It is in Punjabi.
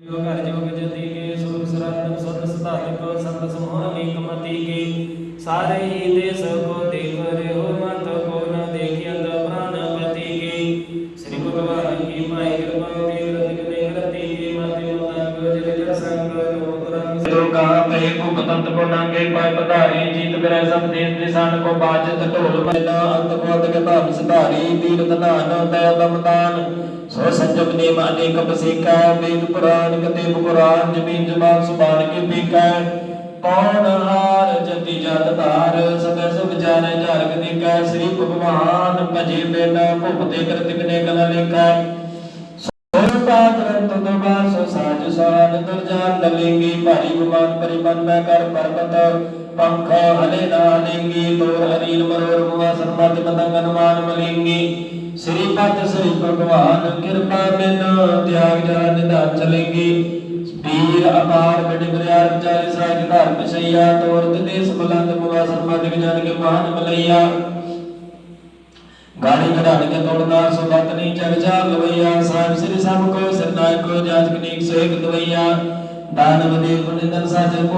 ਜੋ ਘਰ ਜੋਗ ਜਤੀ ਕੇ ਸੁਰ ਸਰਾਤਨ ਸੁਧ ਸਧਾਤਕ ਸੰਤ ਸਮੂਹ ਏਕਮਤੀ ਕੇ। ਸਾਰੇ ਹੀ ਦੇਸ ਕੋ ਦੇਖ ਰਿਓ ਮਤ ਕੋ ਨ ਦੇਖਿਅਤ ਪ੍ਰਾਨ ਪਤੀ ਕੇ। ਸ੍ਰੀ ਭਗਵਾਨ ਕੀ ਮਾਈ ਕਿਰਪਾ ਲੋਕ ਦੁਰਗਾ ਪੈ ਭੁਖ ਤੰਤ ਕੋ ਨਾਂਗੇ ਪਾਇ ਪਧਾਰੀ ਜੀਤ ਬਿਰੈ ਸਭ ਦੇਸ ਦਿਸਾਨ ਕੋ ਬਾਜਤ ਢੋਲ ਮੈਨਾ ਅੰਤ ਕੋ ਅਤਕ ਧਰਮ ਸੁਧਾਰੀ, ਤੀਰਥ ਨਾਨ ਤੈ ਦਮਦਾਨ ਸੋ ਸੰਜਮ ਨੇ ਅਨੇਕ ਬਸੇਕਾ ਵੇਦ ਪੁਰਾਨ ਕਤੇ ਪੁਰਾਨ ਜਮੀਨ ਜਮਾਨ ਸੁਬਾਨ ਕੇ ਪੀਕਾ। ਕੌਣ ਹਾਰ ਜਤੀ ਜਤ ਧਾਰ ਸਦਾ ਸੁਭ ਜਾਣੈ ਝਾਰਕ ਦੇਖੈ। ਸ੍ਰੀ ਭਗਵਾਨ ਭਜੇ ਬੇਟਾ ਭੁਪਤੇ ਕਰਤਿਕ ਨੇ ਕਲਾ ਲੇਖਾ। ਪਾਤਰਨ ਤੁਧ ਬਾਸੋ ਸਾਜ ਸਾਨ ਦੁਰਜਾਨ ਲਵੇਂਗੀ ਭਾਰੀ ਗੁਮਾਨ ਪਰਿਮਨ ਮੈਂ ਕਰ ਪਰਬਤ, ਪੰਖ ਹਲੇ ਨਾ ਲੇਂਗੀ ਤੋਰ ਅਰੀਲ ਮਰੋਰ ਮੁਆ ਸਰਮਤ ਮਤੰਗ ਅਨੁਮਾਨ ਮਲੇਂਗੀ। ਸ੍ਰੀ ਪਤ ਸ੍ਰੀ ਭਗਵਾਨ, ਕਿਰਪਾ ਬਿਨ ਤਿਆਗ ਜਾਨ ਨਿਧਾਨ ਚਲੇਂਗੀ। ਅਪਾਰ ਬੜੇ ਬਰਿਆਰ ਵਿਚਾਰੇ ਸਾਜ ਧਰ ਪਸਈਆ ਤੋਰ ਤਦੇਸ ਬਲੰਦ ਮੁਆ ਸਰਮਤ ਜਨ ਕੇ ਮਹਾਨ ਮਲਈਆ। ਗਾੜੀ ਘੜਾੜ ਕੇ ਤੋੜਦਾ ਸੋ ਬਤ ਨਹੀਂ ਜਗ ਚਾਰ ਲਵਈਆ ਸਾਹਿਬ ਸ੍ਰੀ ਸਭ ਕੋ ਸਰਨਾਇਕ ਕੋ ਜਾਜਕ ਨੀਕ ਸੋਇਕ ਦਵਈਆ। దానవ దేవుని తన సహజ